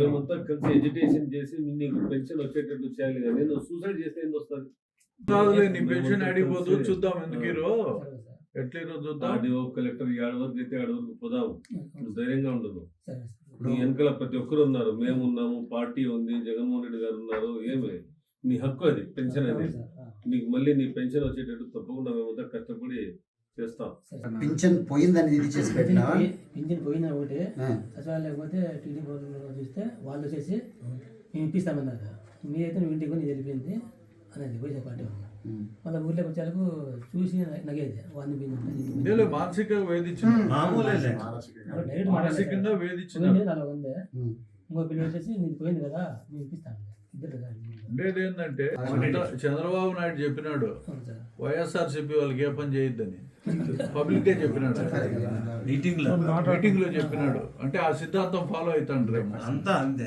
మేమంతా కలిసి ఎడ్యుకేషన్ చేసి నీకు పెన్షన్ వచ్చేటట్టు చేయాలి కానీ నువ్వు సూసైడ్ చేస్తే ఏంది వస్తుంది? నీ పెన్షన్ అడిగిపోదు చూద్దాం ఎందుకు ఈరో? సరే సార్ ఎట్లా ఈరోజు చూద్దాం ఆడియో కలెక్టర్ ఏడు వరకు అయితే ఏడు వరకు పోదాము. నువ్వు ధైర్యంగా ఉండదు నీ వెనకాల ప్రతి ఒక్కరు ఉన్నారు. మేము ఉన్నాము పార్టీ ఉంది జగన్మోహన్ రెడ్డి గారు ఉన్నారు ఏమి నీ హక్కు అది పెన్షన్ అది. నీకు మళ్ళీ నీ పెన్షన్ వచ్చేటట్టు తప్పకుండా మేమంతా కష్టపడి చేస్తాం. పింఛన్ పోయిందని ఇది చేసి పెట్టినా పింఛన్ పోయినా ఒకటి. సచివాలయం లేకపోతే టీడీ గవర్నమెంట్ చూస్తే వాళ్ళు వచ్చేసి మేము ఇప్పిస్తామన్నారు. మీరైతే నువ్వు ఇంటికి కొని వెళ్ళిపోయింది అనేది వైఎస్ఆర్ పార్టీ వాళ్ళు ఊర్లోకి వచ్చేలకు చూసి నగేది వాడిని పోయింది మానసికంగా పోయింది అలా ఉంది. ఇంకో పిల్లలు వచ్చేసి నీకు పోయింది కదా మేము ఇప్పిస్తాను ఇద్దరు కదా. ఉండేది. ఏంటంటే చంద్రబాబు నాయుడు చెప్పినాడు వైఎస్ఆర్ సిపి వాళ్ళకి ఏ పని చేయొద్దని. పబ్లికే చెప్పినాడు. మీటింగ్లో మీటింగ్లో చెప్పినాడు. అంటే ఆ సిద్ధాంతం ఫాలో అవుతాండ్రేమో. అంతా అంతే.